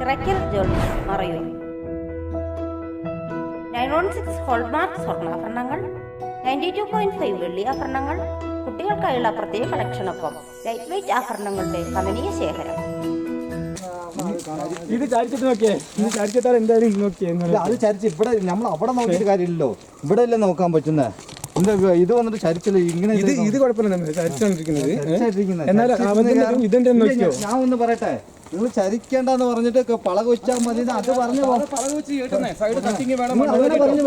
Chirakkal jewels Marayoor nine one six hallmark സ്വർണാഭരണങ്ങൾ ninety two point five വെള്ളി ആഭരണങ്ങൾ കുട്ടികൾക്കായുള്ള പ്രത്യേക കളക്ഷനൊപ്പം ലൈറ്റ് വെയിറ്റ് ആഭരണങ്ങളുടെ കമനീയ ശേഖരം. ഇത് ചരിച്ചിട്ട് നോക്കിയേ. ഇത് ചരിച്ചിട്ടാൽ എന്തായാലും നോക്കിയേ അത് ചരിച്ച് ഇവിടെ നമ്മൾ അവിടെ നോക്കിയിട്ട് കാര്യമില്ലല്ലോ. ഇവിടെ അല്ലേ നോക്കാൻ പറ്റുന്നത് എന്താ ഇത് വന്നിട്ട് ചരിച്ചില്ല ഇങ്ങനെ ഇത് ഇത് കുഴപ്പമില്ല ചരിച്ചോണ്ടിരിക്കുന്നത് ഇതിന്റെ നോക്കിയോ? ഞാൻ ഒന്ന് പറയട്ടെ. നിങ്ങൾ ചരിക്കേണ്ടെന്ന് പറഞ്ഞിട്ട് പളക വെച്ചാൽ മതി അത് പറഞ്ഞു പറഞ്ഞു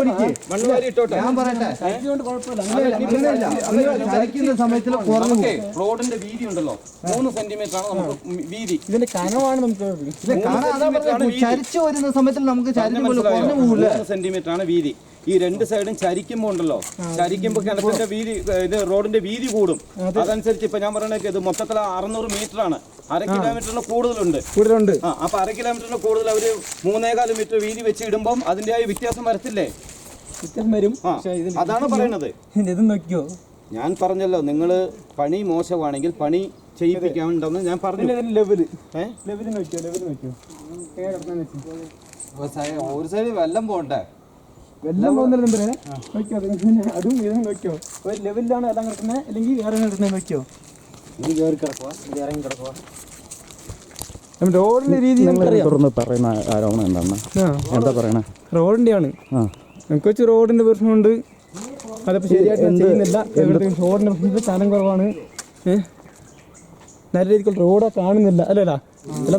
പഠിക്ക്. ഞാൻ പറയട്ടെ. ചരിക്കുന്ന സമയത്തിൽ കുറഞ്ഞു പോകും. റോഡിന്റെ വീതി ഉണ്ടല്ലോ. മൂന്ന് സെന്റിമീറ്റർ ആണ് നമുക്ക് വീതി. ഇതിന്റെ നമുക്ക് പറഞ്ഞത്, വരുന്ന സമയത്തിൽ നമുക്ക് ചരിഞ്ഞു പോലെ കുറഞ്ഞു പോകില്ല സെന്റിമീറ്റർ ആണ് വീതി. ഈ രണ്ട് സൈഡും ചരിക്കുമ്പോ ഉണ്ടല്ലോ. ചരിക്കുമ്പോ കിണറ്റിന്റെ വീതി ഇത് റോഡിന്റെ വീതി കൂടും. അതനുസരിച്ച് ഇപ്പൊ ഞാൻ പറയണേക്ക് ഇത് മൊത്തത്തിൽ അറുന്നൂറ് മീറ്റർ ആണ് അര കിലോമീറ്ററിന് കൂടുതലുണ്ട്. കൂടുതലുണ്ട്. ആ അപ്പൊ അര കിലോമീറ്ററിന് കൂടുതൽ അവർ മൂന്നേകാൽ മീറ്റർ വീതി വെച്ച് ഇടുമ്പോ അതിന്റെ വ്യത്യാസം വരത്തില്ലേ? വ്യത്യാസം വരും. അതാണ് പറയണത് ഇത് നോക്കിയോ ഞാൻ പറഞ്ഞല്ലോ നിങ്ങൾ പണി മോശമാണെങ്കിൽ പണി ചെയ്യിപ്പിക്കാനുണ്ടെന്ന് ഞാൻ പറഞ്ഞു. ലെവൽ ലെവൽ നോക്കിയോ ലെവൽ നോക്കിയോ ഒരു സൈഡ് വെല്ലം പോകണ്ടേ എല്ലാം പോകുന്നില്ല നമ്പറേ നോക്കിയോ അത് അതും ഇതും നോക്കിയോ? ഒരു ലെവലിലാണ് എല്ലാം കിടക്കുന്നത് അല്ലെങ്കിൽ വേറെ കിടക്കുന്നത് നോക്കിയോ? ഇത് കയറി കിടക്കുക ഇത് ഇറങ്ങി കിടക്കുക റോഡിന്റെ രീതി തുറന്ന് പറയുന്ന ആരോപണം എന്താണ് എന്താ പറയണേ? റോഡിന്റെ ആണ് നമുക്ക് വെച്ച് റോഡിന്റെ പ്രശ്നമുണ്ട്. അതിപ്പോ ശരിയായിട്ട് ചെയ്യുന്നില്ല. റോഡിന്റെ പ്രശ്നം സ്ഥലം കുറവാണ്. നല്ല രീതിക്കുള്ള റോഡ് കാണുന്നില്ല. അല്ലല്ല. അല്ല.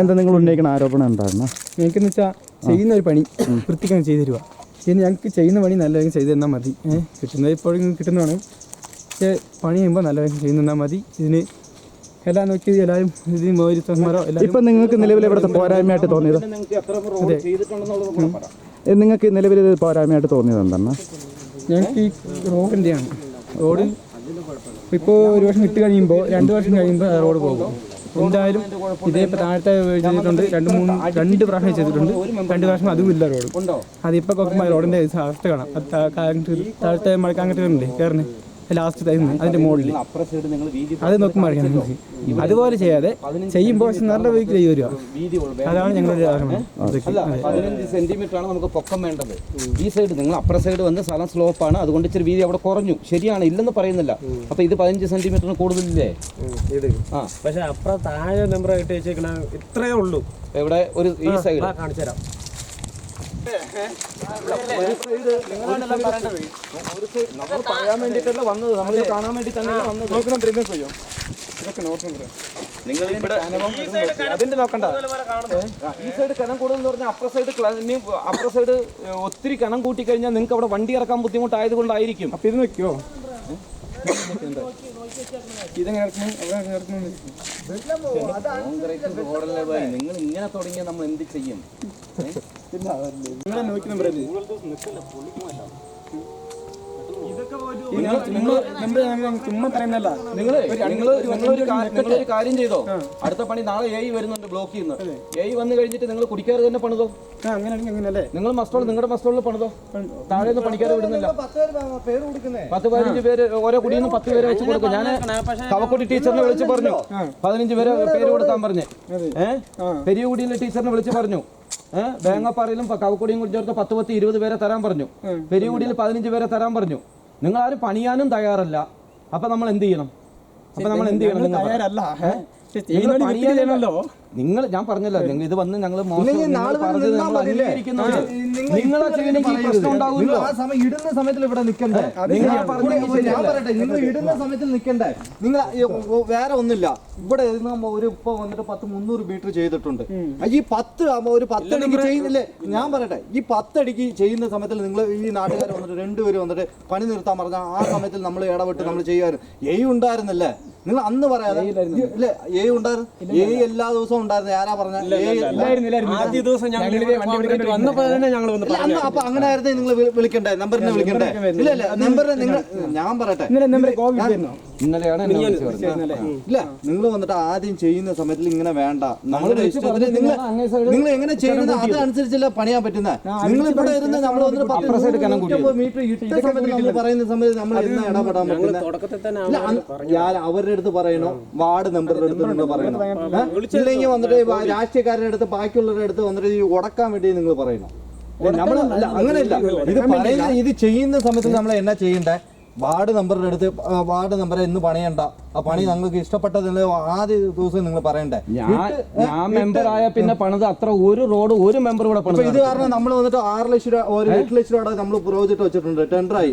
എന്താ നിങ്ങൾ ഉന്നയിക്കുന്ന ആരോപണം എന്താണ് ഞങ്ങൾക്കെന്ന് വെച്ചാൽ ചെയ്യുന്ന ഒരു പണി വൃത്തിക്കാണ് ചെയ്തു തരുക ഇനി ഞങ്ങൾക്ക് ചെയ്യുന്ന പണി നല്ല വേഗം ചെയ്തു തന്നാൽ മതി. ഏഹ് കിട്ടുന്നത് ഇപ്പോഴും കിട്ടുന്നതാണ്. പക്ഷേ പണി ചെയ്യുമ്പോൾ നല്ല വേഗം ചെയ്തു തന്നാൽ മതി. ഇതിന് എല്ലാം നോക്കി എല്ലാവരും ഇതിന് മോരിത്തന്മാരോ എല്ലാവരും ഇപ്പൊ നിങ്ങൾക്ക് നിലവിൽ ഇവിടുത്തെ പോരായ്മയായിട്ട് തോന്നിയത്? അതെ. നിങ്ങൾക്ക് നിലവിൽ പോരായ്മയായിട്ട് തോന്നിയത് എന്താണ്? ഞങ്ങൾക്ക് ഈ റോഡിന്റെയാണ് റോഡിൽ ഇപ്പോൾ ഒരു വർഷം ഇട്ട് കഴിയുമ്പോൾ രണ്ട് വർഷം കഴിയുമ്പോൾ റോഡ് പോകും. എന്തായാലും ഇതേ ഇപ്പോൾ താഴത്തെ ചെയ്തിട്ടുണ്ട്. രണ്ട് മൂന്ന് രണ്ട് പ്രാവശ്യം ചെയ്തിട്ടുണ്ട്. രണ്ട് പ്രാവശ്യം അതും ഇല്ല റോഡ് അതിപ്പോൾ നോക്കുമ്പോൾ റോഡിന്റെ അവസ്ഥ കാണാം. താഴത്തെ മഴക്കാങ്ങട്ട് കണ്ടില്ലേ കയറുന്നത് ലാസ്റ്റ് ടൈം അതിന്റെ മുകളിൽ അപ്പുറ സൈഡ് നിങ്ങൾ വീതി അത് നോക്കുമ്പോൾ അറിയാം നമുക്ക്. അതുപോലെ ചെയ്യാതെ ചെയ്യുമ്പോൾ പക്ഷെ നല്ല വീക്കിൽ ചെയ്തു വരിക അതാണ് ഞങ്ങളുടെ പതിനഞ്ച് സെന്റിമീറ്റർ ആണ് നമുക്ക് പൊക്കം വേണ്ടത്. ഈ സൈഡ് നിങ്ങൾ അപ്പുറ സൈഡ് വന്ന് സ്ഥലം സ്ലോപ്പാണ് അതുകൊണ്ട് ഇച്ചിരി വീതി അവിടെ കുറഞ്ഞു. ശരിയാണ് ഇല്ലെന്ന് പറയുന്നില്ല. അപ്പൊ ഇത് പതിനഞ്ച് സെന്റിമീറ്ററിന് കൂടുതലില്ലേ? ആ. പക്ഷെ അപ്പുറ താഴെ നമ്പർ ഇട്ട് വെച്ചേക്കണ ഇത്രയേ ഉള്ളൂ. എവിടെ? ഒരു ഈ സൈഡ് കാണിച്ചു തരാം നമ്മൾ പറയാൻ വേണ്ടിട്ടല്ല വന്നത് നമ്മൾ കാണാൻ വേണ്ടി വന്നത് നോക്കണം ബ്രേക്ക് ചെയ്യോ ഇതൊക്കെ നോക്കണം ബ്രോ നിങ്ങൾ ഇവിടെ അതിന്റെ നോക്കണ്ട. ഈ സൈഡ് കനം കൂടുതൽ എന്ന് പറഞ്ഞാൽ അപ്പുറ സൈഡ് അപ്പുറ സൈഡ് ഒത്തിരി കനം കൂട്ടി കഴിഞ്ഞാൽ നിങ്ങൾക്ക് അവിടെ വണ്ടി ഇറക്കാൻ ബുദ്ധിമുട്ടായത് കൊണ്ടായിരിക്കും അപ്പൊ ഇത് നോക്കിയോ നിങ്ങൾ ഇങ്ങനെ തുടങ്ങിയ നമ്മൾ എന്ത് ചെയ്യും? നിങ്ങളെ നോക്കി നമ്പർ നിങ്ങൾ നമ്പർ ചുമ്മാ പറയുന്നല്ല നിങ്ങൾ നിങ്ങൾ നിങ്ങളൊരു നിങ്ങളൊരു കാര്യം ചെയ്തോ? അടുത്ത പണി നാളെ എ വരുന്നുണ്ട് ബ്ലോക്ക് ചെയ്യുന്നു. എ വന്നു കഴിഞ്ഞിട്ട് നിങ്ങൾ കുടിക്കാറ് തന്നെ പണിതോ? അങ്ങനെയാണെങ്കിൽ അങ്ങനെയല്ലേ? നിങ്ങൾ മസ്റ്റോൾ നിങ്ങളുടെ മസ്റ്റോളിൽ പണിതോ? താഴെ നിന്ന് പണിക്കാരെ വിടുന്നില്ല. പേര് കൊടുക്കുന്നേ. പത്ത് പതിനഞ്ച് പേര് ഓരോ കുടിയിൽ നിന്ന് പത്ത് പേരെ വെച്ച് കൊടുക്കും. ഞാൻ കവക്കുടി ടീച്ചറിനെ വിളിച്ച് പറഞ്ഞു. പതിനഞ്ച് പേര് പേര് കൊടുക്കാൻ പറഞ്ഞു. ഏഹ് പെരിയ കുടിയിലെ ടീച്ചറിനെ വിളിച്ച് പറഞ്ഞു. ഏഹ് വേങ്ങപ്പാറയിലും കവക്കുടിയും കൂടി ചേർത്ത് പത്ത് പത്ത് ഇരുപത് പേരെ തരാൻ പറഞ്ഞു. പെരിയ കുടിയിൽ പതിനഞ്ച് പേരെ തരാൻ പറഞ്ഞു. നിങ്ങൾ ആരും പണിയാനും തയ്യാറല്ല. അപ്പൊ നമ്മൾ എന്ത് ചെയ്യണം? അപ്പൊ നമ്മൾ എന്ത് ചെയ്യണം. തയ്യാറല്ല. പണിയാനല്ലോ നിങ്ങൾ ഞാൻ പറഞ്ഞല്ലോ നിങ്ങൾ ഇത് വന്ന് ഞങ്ങൾ നിങ്ങൾ ഇടുന്ന സമയത്തിൽ ഇവിടെ നിൽക്കണ്ടേ? നിങ്ങൾ ആ ഞാൻ പറയട്ടെ നിങ്ങൾ ഇടുന്ന സമയത്തിൽ നിൽക്കണ്ടേ? നിങ്ങൾ വേറെ ഒന്നുമില്ല. ഇവിടെ ഒരു ഇപ്പൊ വന്നിട്ട് പത്ത് മുന്നൂറ് മീറ്റർ ചെയ്തിട്ടുണ്ട്. ഈ പത്ത് ഒരു പത്തടിക്ക് ചെയ്യുന്നില്ലേ? ഞാൻ പറയട്ടെ ഈ പത്തടിക്ക് ചെയ്യുന്ന സമയത്തിൽ നിങ്ങൾ ഈ നാട്ടുകാർ വന്നിട്ട് രണ്ടുപേരും വന്നിട്ട് പണി നിർത്താൻ പറഞ്ഞാൽ ആ സമയത്തിൽ നമ്മൾ ഇടപെട്ട് നമ്മൾ ചെയ്യുമായിരുന്നു. എയ് ഉണ്ടായിരുന്നല്ലേ? നിങ്ങൾ അന്ന് പറയാതെ ഇല്ലേ എയ് ഉണ്ടായിരുന്നു. എയ് എല്ലാ ദിവസവും ഉണ്ടായിരുന്നു? ആരാ പറഞ്ഞ? ആദ്യ ദിവസം ഞങ്ങൾ വന്നപ്പോ തന്നെ ഞങ്ങൾ വന്ന് അപ്പൊ അങ്ങനെ ആയിരുന്നു നിങ്ങൾ വിളിക്കണ്ടേ? നമ്പറിനെ വിളിക്കണ്ടേ? ഇല്ല ഇല്ല നമ്പറിനെ നിങ്ങൾ ഞാൻ പറയട്ടെ. നമ്പർ വരുന്നോ. ഇന്നലെയാണ് എന്നെ വിളിച്ച് പറഞ്ഞത്. ഇല്ല നിങ്ങൾ വന്നിട്ട് ആദ്യം ചെയ്യുന്ന സമയത്തിൽ ഇങ്ങനെ വേണ്ട. നമ്മൾ ഇഷ്ടത്തിന് നിങ്ങൾ നിങ്ങൾ എങ്ങനെ ചെയ്യുന്നത് അതനുസരിച്ചല്ല പണിയാൻ പറ്റുന്നത് നിങ്ങൾ ഇവിടെ ഇരുന്ന് നമ്മൾ വന്നിട്ട് പത്ത് കൂട്ടിയത്. മീറ്റർ ഇട്ട സമയത്ത് നമ്മൾ പറയുന്ന സമയത്ത് നമ്മൾ ഇന്ന് ഇടപെടാൻ പറ്റുന്നത് അവരുടെ അടുത്ത് പറയണോ? വാർഡ് മെമ്പറുടെ അടുത്ത് പറയണം? ഇല്ലെങ്കിൽ വന്നിട്ട് രാഷ്ട്രീയക്കാരുടെ അടുത്ത് ബാക്കിയുള്ളവരുടെ അടുത്ത് വന്നിട്ട് ഈ ഉടക്കാൻ വേണ്ടി നിങ്ങൾ പറയണം? നമ്മൾ അങ്ങനെയല്ല. ഇത് പറയുന്ന ഇത് ചെയ്യുന്ന സമയത്ത് നമ്മൾ എന്നാ ചെയ്യണ്ടേ? വാർഡ് നമ്പറുടെ അടുത്ത് വാർഡ് നമ്പർ ഇന്ന് പണിയണ്ട. ആ പണി ഞങ്ങൾക്ക് ഇഷ്ടപ്പെട്ടതിന് ആദ്യ ദിവസം നിങ്ങൾ പറയണ്ടേ? ഞാൻ ഞാൻ മെമ്പർ ആയ പിന്നെ പണിത് അത്ര ഒരു റോഡ് ഒരു മെമ്പർ ഇവിടെ പണിത് ഇത് കാരണം നമ്മൾ വന്നിട്ട് ആറ് ലക്ഷം രൂപ ഒരു എട്ട് ലക്ഷം രൂപ നമ്മൾ പ്രോജക്ട് വെച്ചിട്ടുണ്ട്. ടെൻഡറായി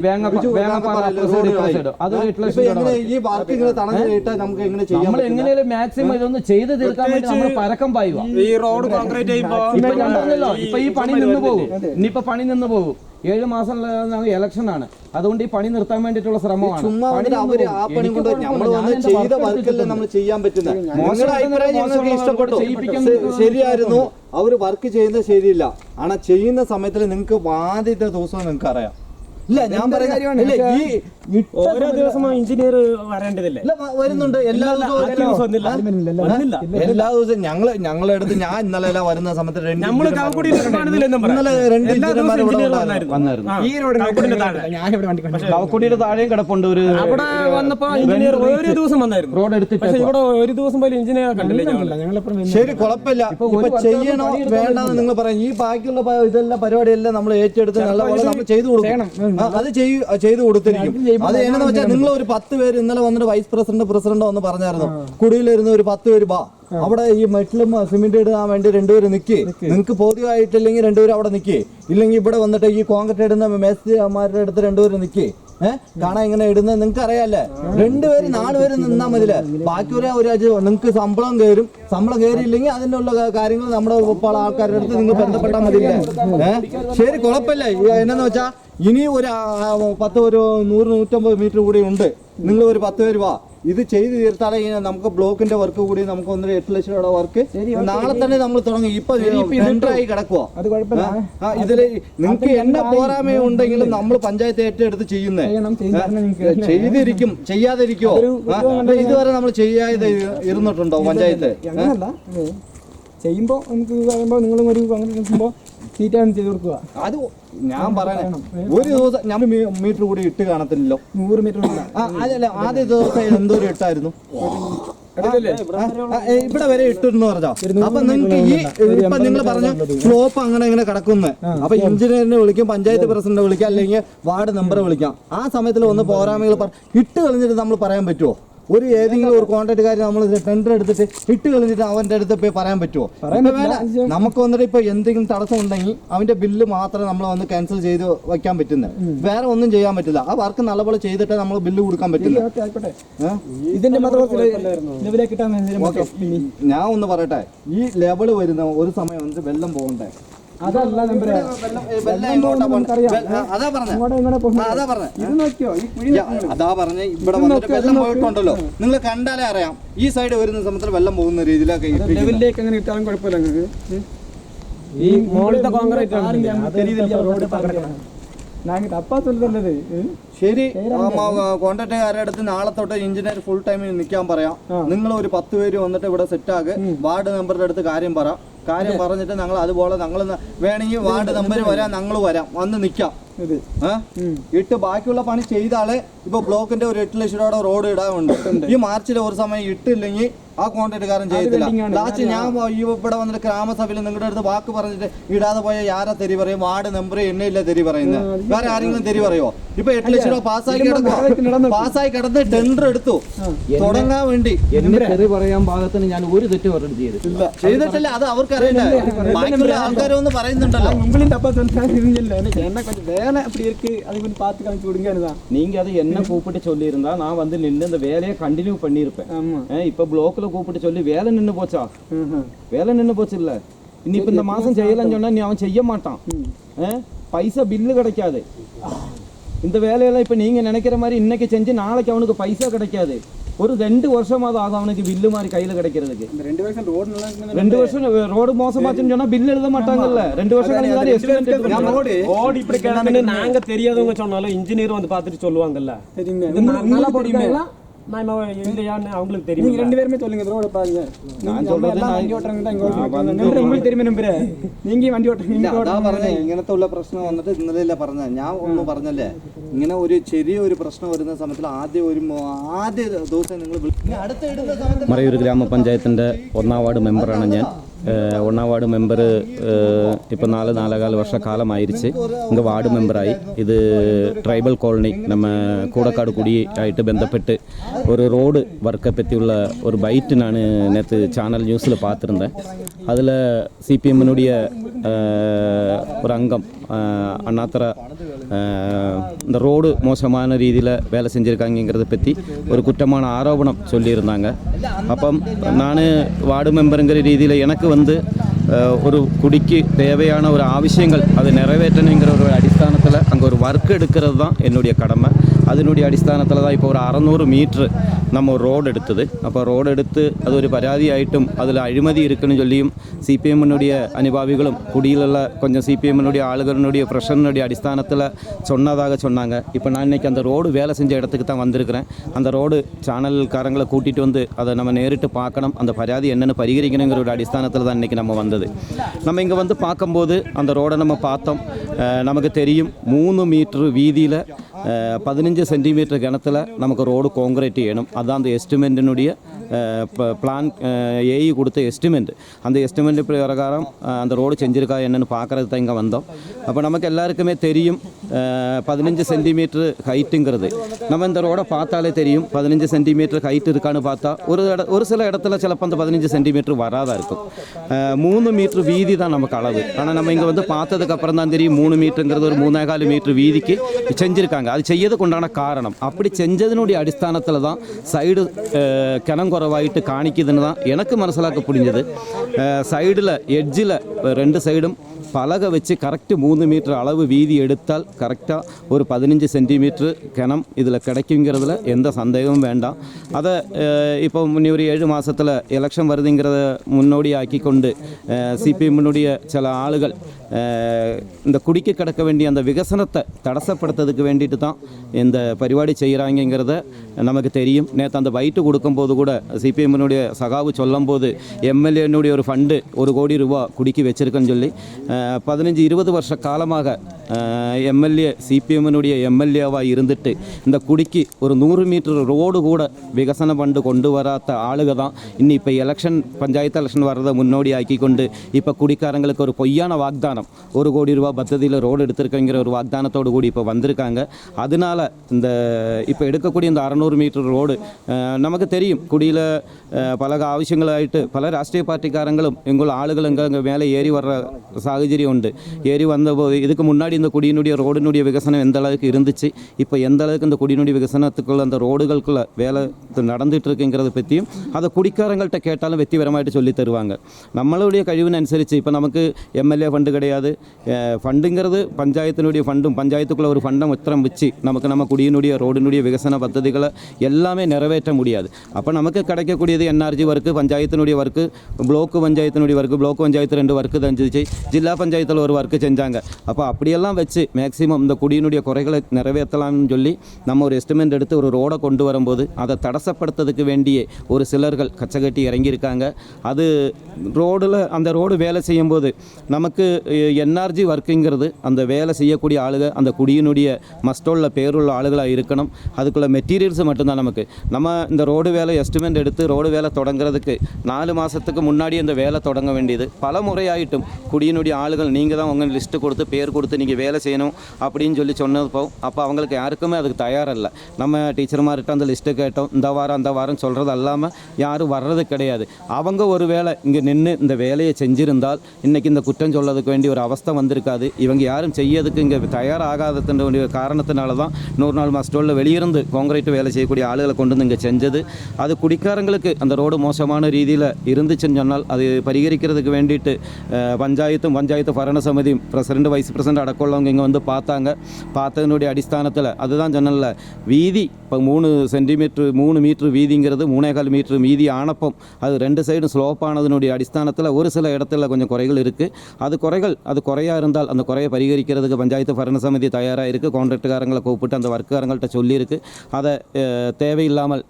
ഈ വർക്ക് ഇങ്ങനെ തടഞ്ഞിട്ട് നമുക്ക് എങ്ങനെ ചെയ്യാം നമ്മൾ എങ്ങനെയാലും മാക്സിമം ഇതൊന്ന് ചെയ്ത് തീർക്കാൻ വേണ്ടി നമ്മൾ പരക്കം പായുക. ഈ റോഡ് കോൺക്രീറ്റ് ചെയ്യുമ്പോൾ ഇപ്പൊ ഞാൻ പറഞ്ഞല്ലോ ഇപ്പൊ ഈ പണി നിന്ന് പോകും. ഇനിയിപ്പോ പണി നിന്ന് പോകും. ഏഴ് മാസം ഇലക്ഷൻ ആണ്. അതുകൊണ്ട് ഈ പണി നിർത്താൻ വേണ്ടിയിട്ടുള്ള ശ്രമമാണ്. ചുമ്മാ അവർ ആ പണി കൊണ്ട് നമ്മൾ വന്ന് ചെയ്ത വർക്കല്ലേ നമ്മൾ ചെയ്യാൻ പറ്റുന്നത്. നിങ്ങളുടെ അഭിപ്രായം ഞങ്ങൾക്ക് ഇഷ്ടപ്പെട്ടു ശരിയായിരുന്നു. അവർ വർക്ക് ചെയ്യുന്നത് ശരിയില്ല. ആണ് ചെയ്യുന്ന സമയത്തിൽ നിങ്ങൾക്ക് ആദ്യത്തെ ദിവസം നിങ്ങൾക്ക് അറിയാം. ഇല്ല ഞാൻ പറയുന്ന ഓരോ ദിവസം എഞ്ചിനീയർ വരേണ്ടതില്ലേ. വരുന്നുണ്ട്. എല്ലാ ദിവസവും എല്ലാ ദിവസവും ഞങ്ങൾ ഞങ്ങളുടെ അടുത്ത് ഞാൻ ഇന്നലെ വരുന്ന സമയത്ത് കവക്കുടിയുടെ താഴെയും കിടപ്പുണ്ട് ഒരു അവിടെ വന്നപ്പോ എഞ്ചിനീയർ ഒരു ദിവസം വന്നായിരുന്നു. റോഡ് എടുത്തിട്ട് ഇവിടെ ഒരു ദിവസം പോലും എഞ്ചിനീയർ കണ്ടില്ല ശരി കുഴപ്പമില്ല. ചെയ്യണോ വേണ്ടെന്ന് നിങ്ങൾ പറയാം. ഈ ബാക്കിയുള്ള ഇതെല്ലാം പരിപാടിയെല്ലാം നമ്മൾ ഏറ്റെടുത്ത് നല്ലപോലെ നമ്മൾ ചെയ്തു കൊടുക്കണം അത് ചെയ്യു ചെയ്തു കൊടുത്തിരിക്കും. അത് എങ്ങനെ വെച്ചാൽ നിങ്ങൾ ഒരു പത്ത് പേര് ഇന്നലെ വന്നിട്ട് വൈസ് പ്രസിഡന്റ് പ്രസിഡന്റ് വന്ന് പറഞ്ഞായിരുന്നു. കുടിയിലിരുന്ന് ഒരു പത്ത് പേര് ബാ അവിടെ ഈ മെറ്റിലും സിമെന്റ് ഇടാൻ വേണ്ടി രണ്ടുപേര് നിൽക്കി നിങ്ങൾക്ക് ബോധ്യമായിട്ടില്ലെങ്കിൽ രണ്ടുപേരും അവിടെ നിൽക്കി ഇല്ലെങ്കിൽ ഇവിടെ വന്നിട്ട് ഈ കോൺക്രീറ്റ് ഇടുന്ന മേസ്തിമാരുടെ അടുത്ത് രണ്ടുപേരും നിൽക്കേ ഏഹ് കാണാൻ ഇങ്ങനെ ഇടുന്നത് നിങ്ങൾക്ക് അറിയാല്ലേ? രണ്ടുപേരും നാലുപേരും നിന്നാ മതില്ലേ ബാക്കി ഒരു ഒരു നിങ്ങൾക്ക് ശമ്പളം കയറും. ശമ്പളം കയറിയില്ലെങ്കിൽ അതിനുള്ള കാര്യങ്ങൾ നമ്മുടെ ഉപ്പാള ആൾക്കാരുടെ അടുത്ത് നിങ്ങൾ ബന്ധപ്പെട്ടാൽ മതിയില്ലേ? ഏഹ് ശരി കുഴപ്പമില്ല. എന്നാന്ന് വെച്ചാ ഇനി ഒരു പത്ത് ഒരു നൂറ് നൂറ്റമ്പത് മീറ്റർ കൂടി ഉണ്ട്. നിങ്ങൾ ഒരു പത്ത് പേര് വാ. ഇത് ചെയ്ത് തീർത്താലേ നമുക്ക് ബ്ലോക്കിന്റെ വർക്ക് കൂടി നമുക്ക് ഒന്നര എട്ട് ലക്ഷം രൂപയുടെ വർക്ക് നാളെ തന്നെ നമ്മൾ തുടങ്ങി. ഇപ്പൊ ആയി കുഴപ്പമില്ല. ഇതിൽ നിങ്ങൾക്ക് എന്നെ പോരായ്മ ഉണ്ടെങ്കിലും നമ്മൾ പഞ്ചായത്ത് ഏറ്റെടുത്ത് ചെയ്യുന്നേ. ചെയ്തിരിക്കും ചെയ്യാതിരിക്കോ ഇതുവരെ നമ്മൾ ചെയ്യാതെ ഇരുന്നിട്ടുണ്ടോ പഞ്ചായത്ത്? ചെയ്യുമ്പോൾ നമുക്ക് പറയുമ്പോ നിങ്ങളും ഒരു അങ്ങനെ സീറ്റാണ് ചെയ്ത് കൊടുക്കുക. അത് ഞാൻ പറയണേ ഒരു ദിവസം ഞാൻ മീറ്റർ കൂടി ഇട്ട് കാണത്തില്ലല്ലോ. നൂറ് മീറ്റർ ആ, അതല്ല ആദ്യ ദിവസം എന്തോരം ഇട്ടായിരുന്നു. ഇവിടെ വരെ ഇട്ടിരുന്നു പറഞ്ഞോ. അപ്പൊ നിങ്ങൾക്ക് ഈ ഇപ്പൊ നിങ്ങൾ പറഞ്ഞ ഫ്ലോപ്പ് അങ്ങനെ ഇങ്ങനെ കിടക്കുന്നു. അപ്പൊ എഞ്ചിനീയറിനെ വിളിക്കും പഞ്ചായത്ത് പ്രസിഡന്റ് വിളിക്കാം അല്ലെങ്കിൽ വാർഡ് മെമ്പറെ വിളിക്കാം. ആ സമയത്തിൽ ഒന്ന് പോരായ്മകൾ ഇട്ട് കളഞ്ഞിട്ട് നമ്മൾ പറയാൻ പറ്റുമോ ഒരു ഏതെങ്കിലും ഒരു കോൺട്രാക്ട് നമ്മൾ ടെൻഡർ എടുത്തിട്ട് ഇട്ട് കളഞ്ഞിട്ട് അവന്റെ അടുത്ത് പോയി പറയാൻ പറ്റുമോ വേണ്ട. നമുക്ക് വന്നിട്ട് ഇപ്പൊ എന്തെങ്കിലും തടസ്സം ഉണ്ടെങ്കിൽ അവന്റെ ബില്ല് മാത്രമേ നമ്മൾ വന്ന് ക്യാൻസൽ ചെയ്ത് വെക്കാൻ പറ്റുന്നത് വേറെ ഒന്നും ചെയ്യാൻ പറ്റില്ല. ആ വർക്ക് നല്ലപോലെ ചെയ്തിട്ട് നമ്മൾ ബില്ല് കൊടുക്കാൻ പറ്റില്ല ഇതിന്റെ ഞാൻ ഒന്ന് പറയട്ടെ. ഈ ലെവൽ വരുന്ന ഒരു സമയം വന്നിട്ട് വെള്ളം പോകണ്ടേ? അതല്ല അതാ പറഞ്ഞ. ഇങ്ങോട്ട് ഇങ്ങോട്ട് പോകും അതാ പറഞ്ഞ. ഇത് നോക്കിയോ? ഈ കുഴി അതാ പറഞ്ഞ. ഇവിടെ വന്നിട്ട് വെള്ളം പോയിട്ടുണ്ടല്ലോ. നിങ്ങൾ കണ്ടാലേ അറിയാം. ഈ സൈഡ് വരുന്ന സമയത്ത് വെള്ളം പോകുന്ന രീതിയിലൊക്കെ ഇട്ടിരിക്കുന്നത്. ലെവലിലേക്ക് അങ്ങനെ ഇട്ടാലും കുഴപ്പമില്ല നിങ്ങൾക്ക്. ഈ മുകളിലത്തെ കോൺക്രീറ്റ് ആണ് റോഡ് പകരം നാങ്ങ തപ്പാ ചൊല്ലുന്നത് ശരി കോൺട്രാക്ടുകാരുടെ അടുത്ത് നാളെ തൊട്ട് എഞ്ചിനീയർ ഫുൾ ടൈമിൽ നിൽക്കാൻ പറയാം. നിങ്ങൾ ഒരു പത്ത് പേര് വന്നിട്ട് ഇവിടെ സെറ്റ് ആകെ വാർഡ് മെമ്പറുടെ അടുത്ത് കാര്യം പറ. കാര്യം പറഞ്ഞിട്ട് ഞങ്ങൾ അതുപോലെ ഞങ്ങൾ വേണമെങ്കിൽ വാർഡ് നമ്പർ വരാം ഞങ്ങൾ വരാം. വന്ന് നിൽക്കാം ഇത് ഇട്ട് ബാക്കിയുള്ള പണി ചെയ്താലേ ഇപ്പൊ ബ്ലോക്കിന്റെ ഒരു എട്ട് ലക്ഷം രൂപയുടെ റോഡ് ഇടാനുണ്ട്. ഈ മാർച്ചിൽ ഒരു സമയം ഇട്ടില്ലെങ്കിൽ ആ കോൺട്രാക്ടുകാരൻ ചെയ്യത്തില്ല വെൽഡിംഗ് ആണ്. ലാസ്റ്റ് ഞാൻ ഈ ഇവിടെ വന്നിട്ട് ഗ്രാമസഭയിൽ നിങ്ങളുടെ അടുത്ത് വാക്ക് പറഞ്ഞിട്ട് ഇടാതെ പോയ ആരാ തെരി പറയും വാർഡ് നമ്പർ എണ്ണയില്ല തെരി പറയുന്നത് വേറെ ആരെങ്കിലും തെരി പറയോ ഇപ്പൊ എട്ട് ലക്ഷം രൂപ പാസ്സായി കിടക്കുക പാസ്സായി കിടന്ന് ടെൻഡർ എടുത്തു തുടങ്ങാൻ വേണ്ടി എന്നെ തെറി പറയാൻ ഭാഗത്തിന് ഞാൻ ഒരു തെറ്റ് പറഞ്ഞിട്ട് ചെയ്തിട്ടില്ല ചെയ്തിട്ടില്ല അത് അവർക്ക് അറിയണ്ടേ ബാക്കിയുള്ള ആൾക്കാരൊന്നും പറയുന്നുണ്ടല്ലോ உங்களையும் தப்பா சொல்லிட்டா இருந்தில்ல எனக்கு என்ன கொஞ்சம் வேலை அப்படி இருக்கு அது கொஞ்சம் பார்த்து காமிச்சு விடுங்கன்னுதான் நீங்க அதை என்ன கூப்பிட்டு சொல்லியிருந்தா நான் வந்து நின்று இந்த வேலையை கண்டினியூ பண்ணியிருப்பேன் ஆமா ஏன் இப்ப பிளாக்ல கூப்பிட்டு சொல்லி வேலை நின்னு போச்சா. வேலை நின்னு போச்சு இல்ல இனி இப்ப இந்த மாசம் செய்யலன்னு சொன்னா நீ அவன் செய்ய மாட்டான்? பைசா பில்லு கிடைக்காது. இந்த வேலையெல்லாம் இப்ப நீங்க நினைக்கிற மாதிரி இன்னைக்கு செஞ்சு நாளைக்கு அவனுக்கு பைசா கிடைக்காது. ஒரு ரெண்டு வருஷமாவது ஆகும் அவனுக்கு பில்லு மாதிரி கையில கிடைக்கிறதுக்கு. இந்த ரெண்டு வருஷம் ரோடு நல்லா இருக்குன்னு ரெண்டு வருஷம் ரோடு மோசமாச்சுன்னு சொன்னா பில் எழுத மாட்டாங்கல்ல. ரெண்டு வருஷம் நாங்க தெரியாதவங்க சொன்னாலும் இன்ஜினியர் வந்து பார்த்துட்டு சொல்லுவாங்கல்ல. ഇങ്ങനത്തെ ഉള്ള പ്രശ്നം വന്നിട്ട് ഇന്നലെയല്ല പറഞ്ഞ ഞാൻ ഒന്ന് പറഞ്ഞല്ലേ? ഇങ്ങനെ ഒരു ചെറിയ ഒരു പ്രശ്നം വരുന്ന സമയത്തിൽ ആദ്യം ഒരു ആദ്യ ദിവസം നിങ്ങൾ മറയൂർ ഗ്രാമപഞ്ചായത്തിന്റെ ഒന്നാം വാർഡ് മെമ്പറാണ് ഞാൻ. ഒന്നാം വാർഡ് മെമ്പർ ഇപ്പോൾ നാല് നാലേകാൽ വർഷക്കാലമായിരിച്ച് ഇങ്ങ് വാർഡ് മെമ്പറായി ഇത് ട്രൈബൽ കോളനി നമ്മ കൂടക്കാട് കുടി ആയിട്ട് ബന്ധപ്പെട്ട് ഒരു റോഡ് വർക്കെ പറ്റിയുള്ള ஒரு பைட்டு நான் நேற்று சேனல் நியூஸில் பார்த்துருந்தேன் அதில் சிபிஎம்னுடைய ஒரு அங்கம் அண்ணாத்திர அண்ணாத்தர இந்த ரோடு மோசமான ரீதியில் வேலை செஞ்சுருக்காங்கிறத பற்றி ஒரு குற்றமான ஆரோபணம் சொல்லியிருந்தாங்க. அப்பம் நான் வார்டு மெம்பருங்கிற ரீதியில் எனக்கு வந்து ஒரு குடிக்கு தேவையான ஒரு ஆவசியங்கள் அதை நிறைவேற்றணுங்கிற ஒரு அடிஸ்தானத்தில் அங்கே ஒரு ஒர்க் எடுக்கிறது தான் என்னுடைய கடமை. அதனுடைய அடிஸ்தானத்தில் தான் இப்போ ஒரு அறநூறு மீட்ரு நம்ம റോഡ് എടുത്തത്. അപ്പോൾ റോഡ് എടുത്ത് அது ஒரு അതിൽ അഴിമതി ഇരിക്കണം ചൊല്ലിയും സി പി എമ്മിനുடைய അനുഭാവികളും കുടിയിലുള്ള കൊഞ്ചം சி சிபிஎம்னுடைய ஆளுகளுடைய ப்ரெஷனுடைய அடிஸ்தானத்தில் சொன்னதாக சொன்னாங்க இப்போ நான் இன்றைக்கி அந்த ரோடு வேலை செஞ்ச இடத்துக்கு தான் வந்திருக்கிறேன் அந்த ரோடு சேனல்காரங்களை கூட்டிகிட்டு வந்து அதை நம்ம நேரிட்டு பார்க்கணும் அந்த பராதி என்னென்னு பரிகரிக்கணுங்கிற ஒரு அடிஸ்தானத்தில் தான் இன்றைக்கி நம்ம வந்தது நம்ம இங்கே வந்து பார்க்கும்போது அந்த ரோடை நம்ம பார்த்தோம் நமக்கு தெரியும் மூணு மீட்ரு வீதியில் പതിനഞ്ച് സെൻറ്റിമീറ്റർ ഗണത്തിൽ നമുക്ക് റോഡ് കോൺക്രീറ്റ് ചെയ്യണം അതാണ് എസ്റ്റിമേറ്റിനുടിയ പ്ലാൻ എ ഇ കൊടുത്ത എസ്റ്റിമേറ്റ് അന്ത എസ്റ്റിമേറ്റ് പ്രകാരം അന്ത ரோடு செஞ்சுருக்கா என்னென்னு பார்க்குறது தான் இங்கே வந்தோம் அப்போ நமக்கு எல்லாருக்குமே தெரியும் பதினஞ்சு சென்டிமீட்ரு ஹைட்டுங்கிறது நம்ம இந்த ரோடை பார்த்தாலே தெரியும் பதினஞ்சு சென்டிமீட்ரு ஹைட் இருக்கான்னு பார்த்தா ஒரு இட ஒரு சில இடத்துல சிலப்போ அந்த பதினஞ்சு சென்டிமீட்ரு வராதா இருக்கும் மூணு மீட்ரு வீதி தான் நமக்கு அளவு ஆனால் நம்ம இங்கே வந்து பார்த்ததுக்கப்புறம் தான் தெரியும் மூணு மீட்டருங்கிறது ஒரு மூணே காலு மீட்ரு வீதிக்கு செஞ்சுருக்காங்க அது செய்யறதுக்கு உண்டான காரணம் அப்படி செஞ்சதினுடைய அடிஸ்தானத்தில் தான் சைடு கிணங்கு കുറവായിട്ട് കാണിക്കുന്നതെന്ന് എനിക്ക് മനസ്സിലാക്കി പിടിഞ്ഞത് സൈഡിൽ എഡ്ജിൽ രണ്ട് സൈഡും പലക വെച്ച് കറക്റ്റ് മൂന്ന് മീറ്റർ അളവ് വീതി എടുത്താൽ കറക്റ്റാ ഒരു പതിനഞ്ച് സെൻറ്റിമീറ്റർ കിണം ഇതിൽ കിടക്കുംகிறதுல எந்த சந்தேகமும் வேண்டாம் அதை இப்போ முன்னே ஒரு ஏழு மாதத்தில் எலெக்ஷன் வருதுங்கிறத முன்னோடியாக்கி கொண்டு சிபிஎம்னுடைய சில ஆளுகள் இந்த குடிக்க கிடக்க வேண்டிய அந்த விகசனத்தை தடசப்படுத்துறதுக்கு வேண்டிட்டு தான் இந்த பரிபாடி செய்கிறாங்கங்கிறத நமக்கு தெரியும். நேற்று அந்த பைட்டு கொடுக்கும்போது கூட சிபிஎம்னுடைய சகாவு சொல்லும்போது எம்எல்ஏனுடைய ஒரு ஃபண்டு ஒரு கோடி ரூபா குடிக்கி வச்சுருக்கேன்னு சொல்லி பதினஞ்சு இருபது வருஷ காலமாக எம்எல்ஏ சிபிஎம்மினுடைய எம்எல்ஏவாக இருந்துட்டு இந்த குடிக்கு ஒரு நூறு மீட்டர் ரோடு கூட விகசனம் பண்ணு கொண்டு வராத ஆளுக தான் இன்னும் இப்போ எலெக்ஷன் பஞ்சாயத்து எலெக்ஷன் வர்றதை முன்னோடி ஆக்கி கொண்டு இப்போ குடிக்காரங்களுக்கு ஒரு பொய்யான வாக்தானம். ஒரு கோடி ரூபா பத்ததியில் ரோடு எடுத்திருக்கங்கிற ஒரு வாக்தானத்தோடு கூடி இப்போ வந்திருக்காங்க. அதனால் இந்த இப்போ எடுக்கக்கூடிய இந்த அறநூறு மீட்டர் ரோடு நமக்கு தெரியும். குடியில் பல ஆവശ്യങ്ങളായിട്ട് പല രാഷ്ട്രീയ പാർട്ടിക്കാരങ്ങളും എങ്കുള്ള மேலே ஏறி வர்ற ഏറി உண்டு. ஏறி வந்த போது இதுக்கு முன்னாடி முன்னாடி இந்த குடியினுடைய ரோடினுடைய விகசனம் எந்த அளவுக்கு இருந்துச்சு இப்போ எந்த அளவுக்கு இந்த குடியினுடைய விகசனத்துக்குள்ள அந்த ரோடுகளுக்குள்ள வேலை நடந்துட்டு இருக்குங்கிறத பற்றியும் அதை குடிக்காரங்கள்ட்ட கேட்டாலும் வெற்றிகரமாയിട്ട് சொல்லி தருவாங்க. நம்மளுடைய கழிவினனுசரித்து இப்போ நமக்கு எம்எல்ஏ ஃபண்டு கிடையாது. ஃபண்டுங்கிறது பஞ்சாயத்தினுடைய ஃபண்டும் பஞ்சாயத்துக்குள்ள ஒரு ஃபண்டை உத்தரம் வச்சு நமக்கு நம்ம குடியினுடைய ரோடினுடைய விகசன பദ്ധதிகளை எல்லாமே நிறைவேற்ற முடியாது. அப்போ நமக்கு கிடைக்கக்கூடியது என்ஆர்ஜி ஒர்க்கு பஞ்சாயத்தினுடைய ஒர்க்கு பிளாக் பஞ்சாயத்தினுடைய ஒர்க்கு பிளாக் பஞ்சாயத்து ரெண்டு ஒர்க்கு தெரிஞ்சிச்சு ஜில்லா பஞ்சாயத்தில் ஒரு ஒர்க்கு செஞ்சாங்க. அப்போ அப்படியெல்லாம் வச்சு மேக்ஸிமம் இந்த குடியினுடைய குறைகளை நிறைவேற்றலாம்னு சொல்லி நம்ம ஒரு எஸ்டிமேட் எடுத்து ஒரு ரோடை கொண்டு வரும்போது அதை தடசப்படுத்துறதுக்கு வேண்டிய ஒரு சிலர்கள் கச்சகட்டி இறங்கியிருக்காங்க. அது ரோடில் அந்த ரோடு வேலை செய்யும்போது நமக்கு என்ஆர்ஜி ஒர்க்குங்கிறது அந்த வேலை செய்யக்கூடிய ஆளுக அந்த குடியினுடைய மஸ்டோலில் பேருள்ள ஆளுகளாக இருக்கணும். அதுக்குள்ள மெட்டீரியல்ஸ் மட்டும்தான் நமக்கு. நம்ம இந்த ரோடு வேலை எஸ்டிமேட் எடுத்து ரோடு வேலை தொடங்குறதுக்கு நாலு மாதத்துக்கு முன்னாடி இந்த வேலை தொடங்க வேண்டியது. பல முறையாயிட்டும். குடியினுடைய ஆளுகள் நீங்கள் தான் உங்கள் லிஸ்ட்டு கொடுத்து பேர் கொடுத்து நீங்கள் வேலை செய்யணும் அப்படின்னு சொல்லி சொன்னப்போ அப்போ அவங்களுக்கு யாருக்குமே அதுக்கு தயாரில்லை. நம்ம டீச்சர்மார்கிட்ட அந்த லிஸ்ட்டு கேட்டோம். இந்த வாரம் அந்த வாரம் சொல்கிறது அல்லாமல் யாரும் வர்றது கிடையாது. அவங்க ஒரு வேலை இங்கே நின்று இந்த வேலையை செஞ்சிருந்தால் இன்றைக்கி இந்த குற்றம் சொல்லதுக்கு வேண்டிய ஒரு அவஸ்தை வந்திருக்காது. இவங்க யாரும் செய்யறதுக்கு இங்கே தயாராகாததுன்ற காரணத்தினால தான் நூறு நாள் மாஸ்டோலில் வெளியிருந்து காங்கிரீட் வேலை செய்யக்கூடிய ஆளுகளை கொண்டு வந்து இங்கே செஞ்சது. அது குடிக்காரங்களுக்கு அந்த ரோடு மோசமான ரீதியில் இருந்துச்சுன்னு சொன்னால் அது பரிகரிக்கிறதுக்கு வேண்டிட்டு பஞ்சாயத்தும் பஞ்சாயத்து பரண சமிதியும் பிரசிடண்ட் வைஸ் பிரசிடண்ட் அடக்கொள்ளவங்க இங்கே வந்து பார்த்தாங்க. பார்த்ததனுடைய அடிஸ்தானத்தில் அதுதான் சொன்னல வீதி இப்போ மூணு சென்டிமீட்ரு மூணு மீட்ரு வீதிங்கிறது மூணேகால் மீட்ரு மீதி ஆனப்பம் அது ரெண்டு சைடும் ஸ்லோப்பானதுனுடைய அடிஸ்தானத்தில் ஒரு சில இடத்துல கொஞ்சம் குறைகள் இருக்குது அது குறைகள் அது குறையாக இருந்தால் அந்த குறையை பரிகரிக்கிறதுக்கு பஞ்சாயத்து பரண சமிதி தயாராக இருக்குது கான்ட்ராக்டுக்காரங்களை கூப்பிட்டு அந்த ஒர்க்காரங்கள்ட்ட சொல்லியிருக்கு. அதை தேவையில்லாமல்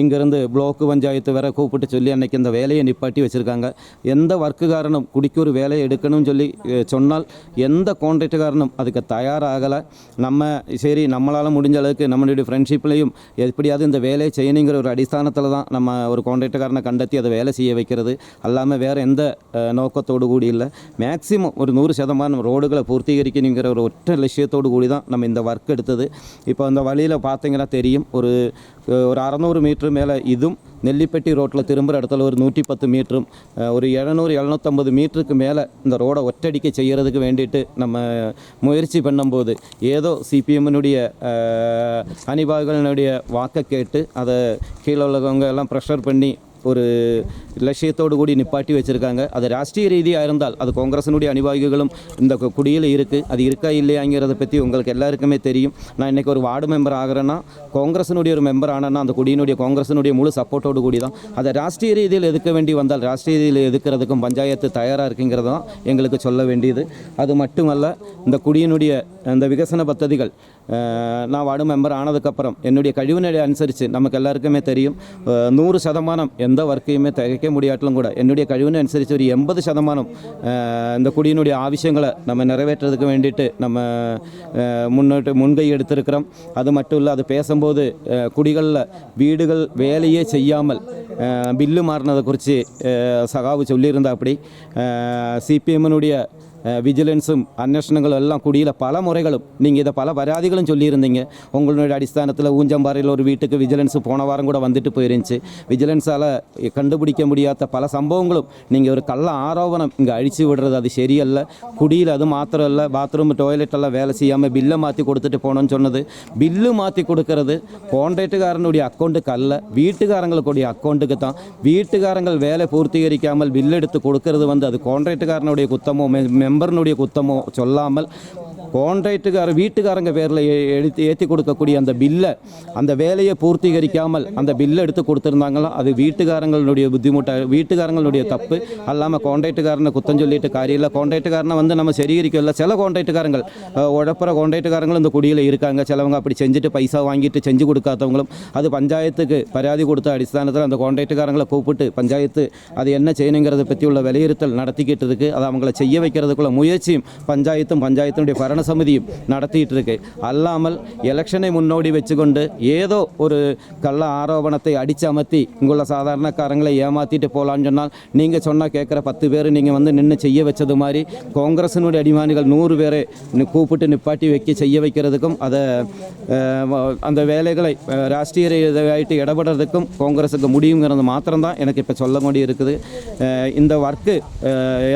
இங்கேருந்து பிளாக் பஞ்சாயத்து வேற கூப்பிட்டு சொல்லி அன்றைக்கி இந்த வேலையை நிப்பாட்டி வச்சுருக்காங்க. எந்த ஒர்க்குக்காரனும் குடிக்கு ஒரு வேலையை எடுக்கணும்னு சொல்லி சொன்னால் எந்த கான்ட்ராக்டுக்காரனும் அதுக்கு தயாராகலை. நம்ம சரி நம்மளால் முடிஞ்ச அளவுக்கு நம்மளுடைய ஃப்ரெண்ட்ஷிப்லையும் எப்படியாவது இந்த வேலையை செய்யணுங்கிற ஒரு அடிஸ்தானத்தில் தான் நம்ம ஒரு கான்ட்ராக்டுக்காரனை கண்டத்தி அதை வேலை செய்ய வைக்கிறது. எல்லாமே வேறு எந்த நோக்கத்தோடு നോക്കത്തോടു இல்லை. മാക്സിമം ஒரு நூறு சதமானம் ரோடுகளை பூர்த்திகரிக்கணுங்கிற ஒரு ஒற்றை லட்சியத்தோடு கூடி தான் நம்ம இந்த ஒர்க் எடுத்தது. இப்போ அந்த வழியில் பார்த்தீங்கன்னா தெரியும் ஒரு ஒரு அறநூறு மீட்ரு மேலே இதுவும் நெல்லிப்பட்டி ரோட்டில் திரும்புகிற இடத்துல ஒரு நூற்றி பத்து மீட்டரும் ஒரு எழுநூறு எழுநூத்தம்பது மீட்டருக்கு மேலே இந்த ரோடை ஒற்றடிக்க செய்கிறதுக்கு வேண்டிட்டு நம்ம முயற்சி பண்ணும்போது ஏதோ சிபிஎம்னுடைய அணிபாகுகளினுடைய வாக்கை கேட்டு அதை கீழே உள்ளவங்க எல்லாம் ப்ரெஷர் பண்ணி ஒரு லட்சியத்தோடு கூடி நிப்பாட்டி வச்சுருக்காங்க. அது ராஷ்ட்രീയ ரீதியாக இருந்தால் அது காங்கிரஸினுடைய அணிவாகிகளும் இந்த குடியில் இருக்குது அது இருக்கா இல்லையாங்கிறத பற்றி உங்களுக்கு எல்லாருக்குமே தெரியும். நான் இன்றைக்கி ஒரு வார்டு மெம்பர் ஆகிறேன்னா காங்கிரஸினுடைய ஒரு மெம்பர் ஆனேன்னா அந்த குடியினுடைய காங்கிரஸினுடைய முழு சப்போர்ட்டோடு கூடி தான் அதை ராஷ்ட்രീയ ரீதியில் எதுக்க வேண்டி வந்தால் ராஷ்ட்രീയ ரீதியில் எதுக்கிறதுக்கும் பஞ்சாயத்து தயாராக இருக்குங்கிறது தான் எங்களுக்கு சொல்ல வேண்டியது. அது மட்டுமல்ல இந்த குடியினுடைய இந்த விகசன பத்ததிகள் நான் வார்டு மெம்பர் ஆனதுக்கப்புறம் என்னுடைய கழிவு நிலை அனுசரித்து நமக்கு எல்லாருக்குமே தெரியும். நூறு சதமானம் எந்த എന്താ വർക്ക് ചെയ്യുമ്പോൾ തികയ്ക്കാൻ മുടിയാട്ടിലും കൂടെ. എന്നുടേ കഴിവിനനുസരിച്ച് ഒരു എൺപത് ശതമാനം இந்த குடியினுடைய ஆவசியங்களை நம்ம நிறைவேற்றுறதுக்கு வேண்டிட்டு நம்ம முன்னோட்டு முன்கை எடுத்திருக்கிறோம் அது மட்டும் இல்லை அது பேசும்போது குடிகளில் வீடுகள் வேலையே செய்யாமல் பில்லு மாறினதை குறித்து சகாவு சொல்லியிருந்தா அப்படி சிபிஎம்னுடைய വിജിലൻസും അന്വേഷണങ്ങളും എല്ലാം കൂടിയില്ല. പല മുറകളും നിങ്ങൾ ഇത് പല പരാതികളും ചൊല്ലിയിരുന്നീങ്ക உங்களுடைய அடிஸ்தானத்தில் ஊஞ்சம்பாறையில் ஒரு வீட்டுக்கு விஜிலன்ஸ் போன வாரம் கூட வந்துட்டு போயிருந்துச்சு விஜிலன்ஸால் கண்டுபிடிக்க முடியாத பல சம்பவங்களும் நீங்கள் ஒரு கள்ள ஆரோபணம் இங்கே அழிச்சு விடுறது அது சரியல்ல குடியில் அது மாத்திரம் இல்லை பாத்ரூம் டொய்லெட்டெல்லாம் வேலை செய்யாமல் பில்லை மாற்றி கொடுத்துட்டு போனோன்னு சொன்னது பில்லு மாற்றி கொடுக்கறது கான்ட்ராக்டுக்காரனுடைய அக்கௌண்ட்டுக்கு அல்ல வீட்டுக்காரங்களுடைய அக்கௌண்ட்டுக்கு தான் வீட்டுக்காரங்கள் வேலை பூர்த்தீகரிக்காமல் பில் எடுத்து கொடுக்கறது வந்து அது கான்ட்ராக்டுக்காரனுடைய குத்தமோ மெம் மெம்பர்னுடைய குத்தமோ சொல்லாமல் கான்ட்ராக்டுக்கார வீட்டுக்காரங்க பேரில் எடுத்து ஏற்றி கொடுக்கக்கூடிய அந்த பில்லை அந்த வேலையை பூர்த்தீகரிக்காமல் அந்த பில்லை எடுத்து கொடுத்துருந்தாங்களோ? அது வீட்டுக்காரங்களுடைய புத்திமுட்டாக வீட்டுக்காரங்களுடைய தப்பு. அல்லாமல் கான்ட்ராக்டுக்காரனை குத்தம் சொல்லிட்டு காரியம் இல்லை கான்ட்ராக்டுக்காரனை வந்து நம்ம சரிகரிக்கல சில கான்ட்ராக்டுக்காரங்கள் உழப்புற கான்ட்ராக்டுக்காரங்களும் இந்த குடியில் இருக்காங்க. சிலவங்க அப்படி செஞ்சுட்டு பைசா வாங்கிட்டு செஞ்சு கொடுக்காதவங்களும் அது பஞ்சாயத்துக்கு பராதி கொடுத்த அடிஸ்தானத்தில் அந்த கான்ட்ராக்டுக்காரங்களை கூப்பிட்டு பஞ்சாயத்து அது என்ன செய்யணுங்கிறத பற்றி உள்ள வலியுறுத்தல் நடத்திக்கிட்டு இருக்குது அதை அவங்கள செய்ய வைக்கிறதுக்குள்ள முயற்சியும் பஞ்சாயத்தும் பஞ்சாயத்தினுடைய பரண സമിതിയും அல்லாமல் எலெக்ஷனை முன்னோடி வச்சுக்கொண்டு ஏதோ ஒரு கள்ள ஆரோபணத்தை ആരോപണത്തെ அமர்த்தி இங்குள்ள சாதாரணக்காரங்களை ஏமாற்றிட்டு போகலான்னு சொன்னால் நீங்கள் சொன்னால் கேட்குற பத்து பேர் நீங்கள் வந்து நின்று செய்ய வச்சது மாதிரி காங்கிரஸினுடைய அடிமானிகள் நூறு பேரை கூப்பிட்டு நிப்பாட்டி வைக்க செய்ய வைக்கிறதுக்கும் அதை அந்த வேலைகளை ராஷ்ட்ரீய இதாയിട്ട് இடபடுறதுக்கும் காங்கிரஸுக்கு முடியுங்கிறது மாத்திரம்தான் எனக்கு இப்போ சொல்ல வேண்டி இருக்குது. இந்த ஒர்க்கு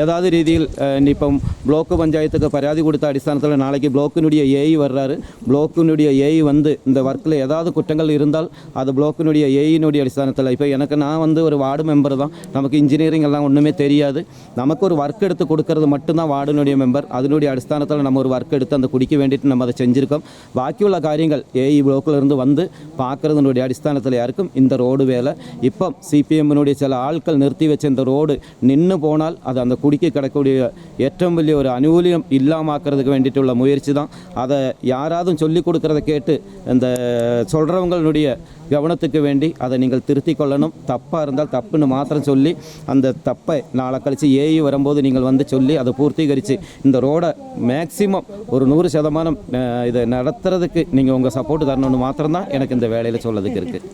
ஏதாவது ரீதியில் இப்போ ബ്ലോക്ക് பஞ்சாயத்துக்கு പരാതി கொடுத்த அடிஸ்தானத்தில் நாளைக்கு ப்ளோக்கினுடைய ஏஐ வர்றாரு. ப்ளோக்கினுடைய ஏஐ வந்து இந்த ஒர்க்கில் ஏதாவது குற்றங்கள் இருந்தால் அது பிளாக்கினுடைய ஏஐனுடைய அடிஸ்தானத்தில். இப்போ எனக்கு நான் வந்து ஒரு வார்டு மெம்பர் தான். நமக்கு இன்ஜினியரிங் எல்லாம் ஒன்றுமே தெரியாது. நமக்கு ஒரு ஒர்க் எடுத்து கொடுக்கறது மட்டும்தான் வார்டினுடைய மெம்பர் அதனுடைய அடிஸ்தானத்தில் நம்ம ஒரு ஒர்க் எடுத்து அந்த குடிக்க வேண்டிட்டு நம்ம அதை செஞ்சுருக்கோம். பாக்கியுள்ள காரியங்கள் ஏஐ பிளாக்கிலிருந்து வந்து பார்க்குறதுனுடைய அடிஸ்தானத்தில் யாருக்கும் இந்த ரோடு வேலை. இப்போ சிபிஎம்னுடைய சில ஆட்கள் நிறுத்தி வச்ச இந்த ரோடு நின்று போனால் அது அந்த குடிக்க கிடக்கக்கூடிய ஏற்றம் വലിய ஒரு அனுகூலியம் இல்லாமாக்கிறதுக்கு வேண்டிட்டு உள்ள முயற்சி தான். அதை யாராவது சொல்லிக் கொடுக்கறத கேட்டு இந்த சொல்கிறவங்களுடைய கவனத்துக்கு வேண்டி அதை நீங்கள் திருத்தி கொள்ளணும். தப்பாக இருந்தால் தப்புன்னு மாத்திரம் சொல்லி அந்த தப்பை நாளை கழித்து ஏஇ வரும்போது நீங்கள் வந்து சொல்லி அதை பூர்த்தீகரித்து இந்த ரோடை மேக்சிமம் ஒரு நூறு சதமானம் இதை நடத்துறதுக்கு நீங்கள் உங்கள் சப்போர்ட் தரணும்னு மாத்திரம்தான் எனக்கு இந்த வேலையில் சொல்லதுக்கு இருக்குது